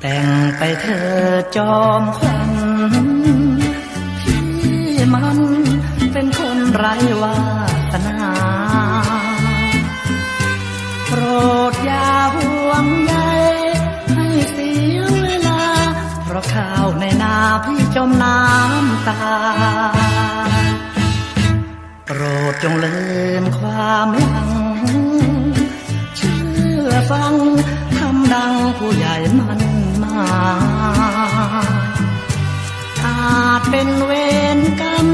แต่งไปเธอจอมควันที่มันเป็นคนไร้วาสนา โปรดอย่าห่วงใยให้เสียเวลา เพราะข้าวในนาพี่จมน้ำตา โปรดจงลินความหลัง เชื่อฟังคำดังผู้ใหญ่มันมา อาจเป็นเวรกรรม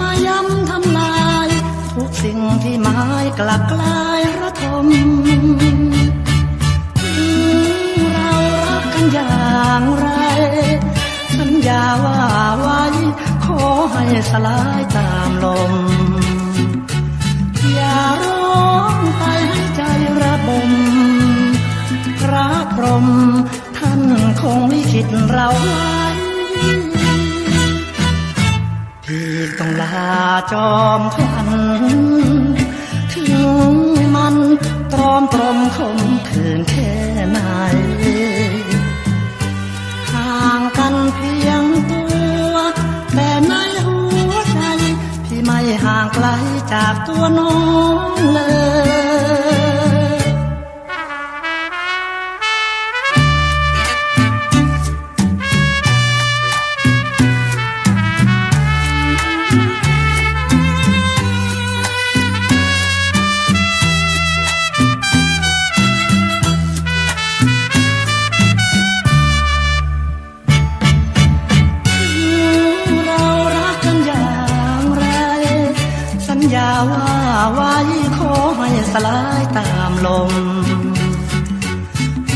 มาย้ำทำลาย ทุกสิ่งที่หมายกลับกลายระทมถึงเรารักกันอย่างไร สัญญาว่าไว้ ขอให้สลายตา งลิขิตเราไว้พี่ต้องลาจอมควันถึงมันตรอมตรมคมคืนแค่ไหนห่างกันเพียงตัวแต่ในหัวใจ พี่ไม่ห่างไกลจากตัวน้องเลย สลายตามลม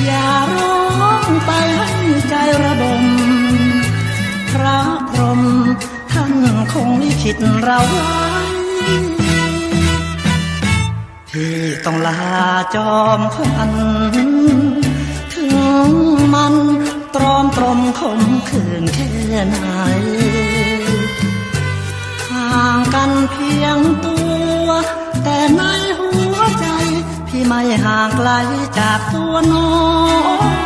อย่าร้องไปให้ใจระบม พระพรหมท่านคงลิขิตเราไว้ที่ต้องลาจอมควันถึงมันตรอมตรมคมคืนแค่ไหนห่างกันเพียงตัว ไม่ห่างไกลจากตัวน้อง